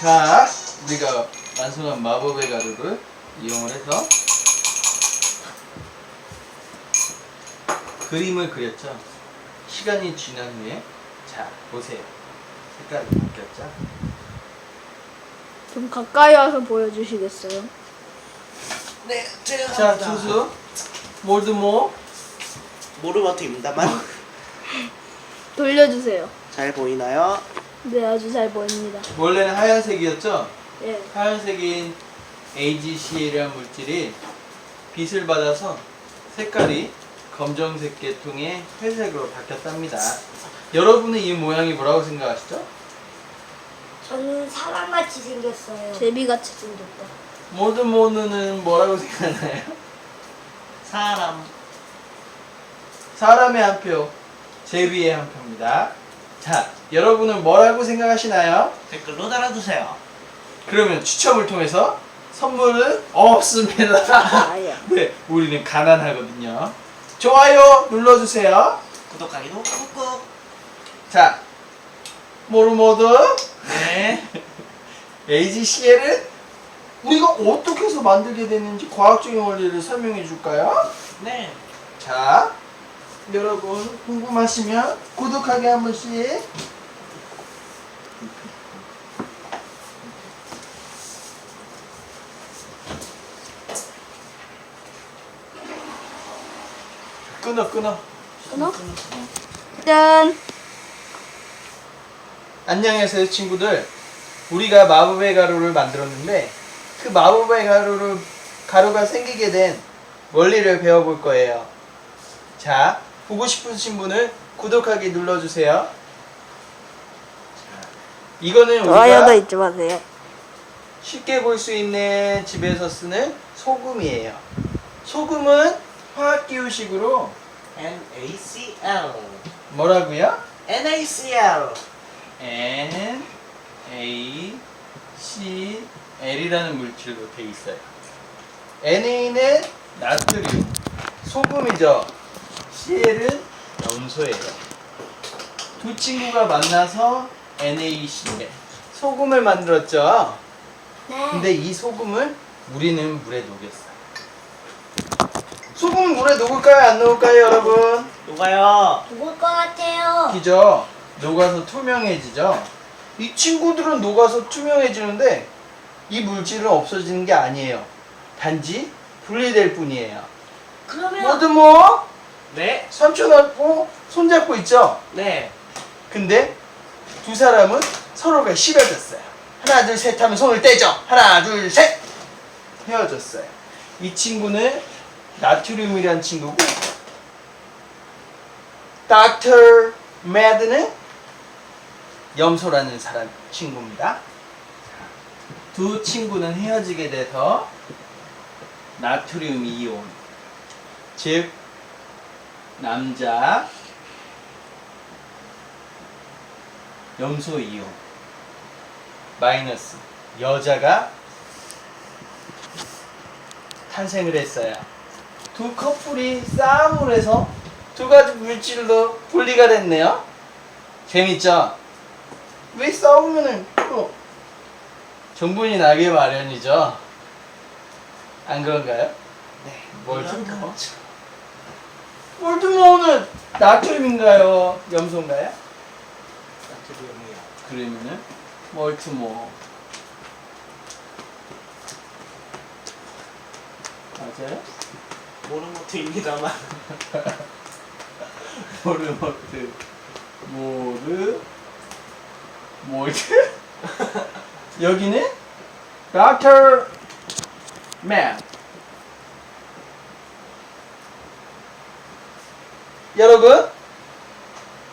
자, 우리가 완성한 마법의 가루를 이용을 해서 그림을 그렸죠. 시간이 지난 후에 자 보세요. 색깔이 바뀌었죠. 좀 가까이 와서 보여주시겠어요? 네, 제가 자, 합니다. 투수 몰드모 모르버트입니다만 돌려주세요. 잘 보이나요? 네, 아주 잘 보입니다. 원래는 하얀색이었죠. 예. 하얀색인 AgCl이라는 물질이 빛을 받아서 색깔이 검정색 계통의 회색으로 바뀌었답니다. 여러분은 이 모양이 뭐라고 생각하시죠? 저는 사람같이 생겼어요. 제비같이 생겼다. 모드모드는 뭐라고 생각하나요? 사람 사람의 한 표, 제비의 한 표입니다. 자, 여러분은 뭐라고 생각하시나요? 댓글로 달아주세요. 그러면 추첨을 통해서 선물은 없습니다. 아야. 네, 우리는 가난하거든요. 좋아요 눌러주세요. 구독하기도 꾹꾹. 자, 모르모드 네. AGCL은 우리가 어떻게 해서 만들게 되는지 과학적인 원리를 설명해 줄까요? 네. 자, 여러분 궁금하시면 구독하기 한 번씩. 끊어 끊어. 끊어? 짠. 안녕하세요 친구들. 우리가 마법의 가루를 만들었는데 그 마법의 가루를 가루가 생기게 된 원리를 배워볼 거예요. 자, 보고 싶으신 분은 구독하기 눌러주세요. 자, 이거는 좋아요도 우리가 잊지 마세요. 쉽게 볼 수 있는 집에서 쓰는 소금이에요. 소금은 화학 기호식으로 NaCl. 뭐라고요? NaCl. N A C L이라는 물질로 돼 있어요. NA는 나트륨, 소금이죠. CL은 염소예요. 두 친구가 만나서 NaCl, 소금을 만들었죠. 네. 근데 이 소금을 우리는 물에 녹였어요. 소금 물에 녹을까요? 안 녹을까요, 여러분? 누가요? 누굴 것 같아요? 기죠. 녹아서 투명해지죠. 이 친구들은 녹아서 투명해지는데 이 물질은 없어지는 게 아니에요. 단지 분리될 뿐이에요. 그러면 모두 뭐 네. 삼촌하고 손잡고 있죠. 네. 근데 두 사람은 서로가 싫어졌어요. 하나 둘 셋 하면 손을 떼죠. 하나 둘 셋. 헤어졌어요. 이 친구는 나트륨이란 친구고 닥터 매드는 염소라는 사람 친구입니다. 두 친구는 헤어지게 돼서 나트륨 이온 즉 남자 염소 이온 마이너스 여자가 탄생을 했어요. 두 커플이 싸움을 해서 두 가지 물질로 분리가 됐네요. 재밌죠? 왜 싸우면은 또 정분이 나기 마련이죠. 안 그런가요? 네. 뭘 물론 좀 그렇죠. 몰드모어는 나트륨인가요? 염소인가요? 나트륨이요. 그러면은 멀티모어 맞아요? 모르버트입니다만. 모르모트 모르 몰트 여기는 닥터 여러분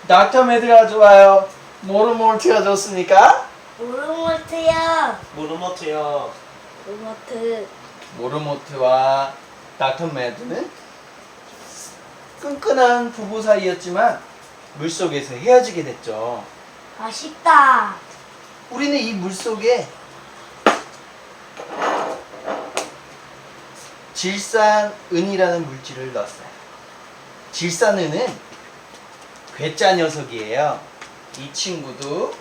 닥터 매드가 좋아요 모르몰트가 좋습니까? 모르모트요. 모르버트요. 로마트. 모르모트와 닥터 매드는 끈끈한 부부 사이였지만 물속에서 헤어지게 됐죠. 아쉽다. 우리는 이 물속에 질산은이라는 물질을 넣었어요. 질산은은 괴짜 녀석이에요. 이 친구도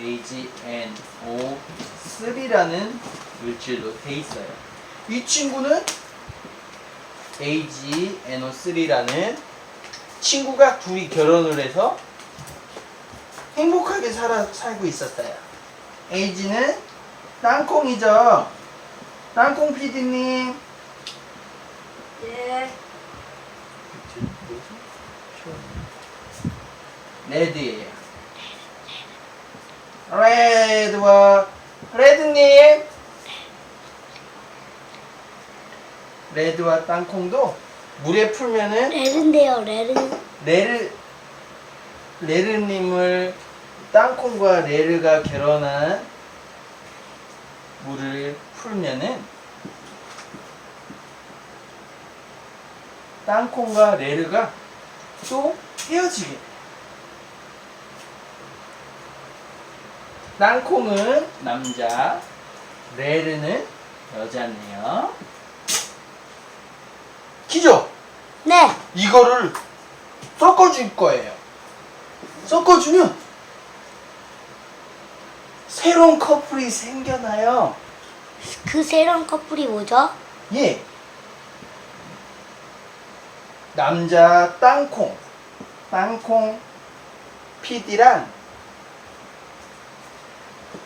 AgNO3라는 물질로 돼 있어요. 이 친구는 AgNO3라는 친구가 둘이 결혼을 해서 행복하게 살아, 살고 있었어요. 에이지는 땅콩이죠. 땅콩 PD님. 네. 레드예요. 레드와 레드님. 레드와 땅콩도 물에 풀면은 레른데요, 레른. 레르 레르님을 땅콩과 레르가 결혼한 물을 풀면은 땅콩과 레르가 또 헤어지게. 땅콩은 남자, 레르는 여자네요. 기죠? 네. 이거를 섞어줄 거예요. 섞어주면 새로운 커플이 생겨나요. 그 새로운 커플이 뭐죠? 예. 남자 땅콩, 땅콩 PD랑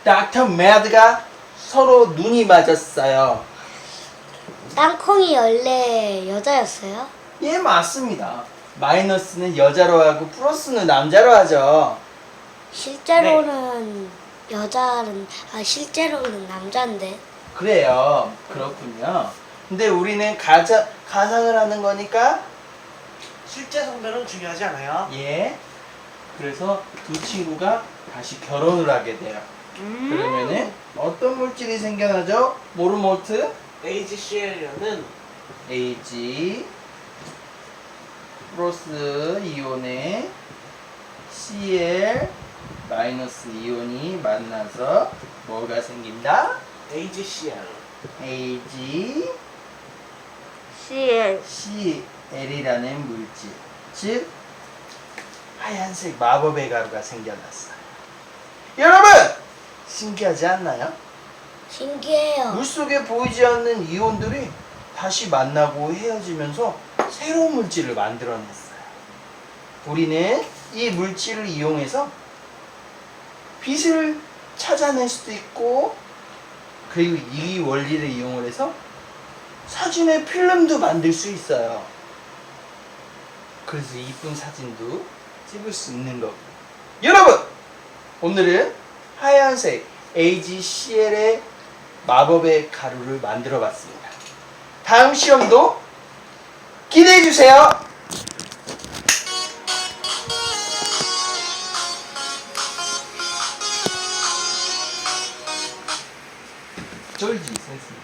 닥터 매드가 서로 눈이 맞았어요. 땅콩이 원래 여자였어요? 예, 맞습니다. 마이너스는 여자로 하고 플러스는 남자로 하죠. 실제로는 여자는 아 실제로는 남자인데 그래요. 그렇군요. 근데 우리는 가자, 가상을 하는 거니까 실제 성별은 중요하지 않아요. 예. 그래서 두 친구가 다시 결혼을 하게 돼요. 그러면은 어떤 물질이 생겨나죠? 모르모트 AgCl은 Ag 플러스 이온에 Cl 마이너스 이온이 만나서 뭐가 생긴다? AgCl. Ag CL. CL 이라는 물질, 즉 하얀색 마법의 가루가 생겨났어요. 여러분 신기하지 않나요? 신기해요. 물속에 보이지 않는 이온들이 다시 만나고 헤어지면서 새로운 물질을 만들어냈어요. 우리는 이 물질을 이용해서 빛을 찾아낼 수도 있고 그리고 이 원리를 이용을 해서 사진의 필름도 만들 수 있어요. 그래서 이쁜 사진도 찍을 수 있는 거고. 여러분! 오늘은 하얀색 AgCl의 마법의 가루를 만들어 봤습니다. 다음 시험도 기대해 주세요. 쫄지 선생님.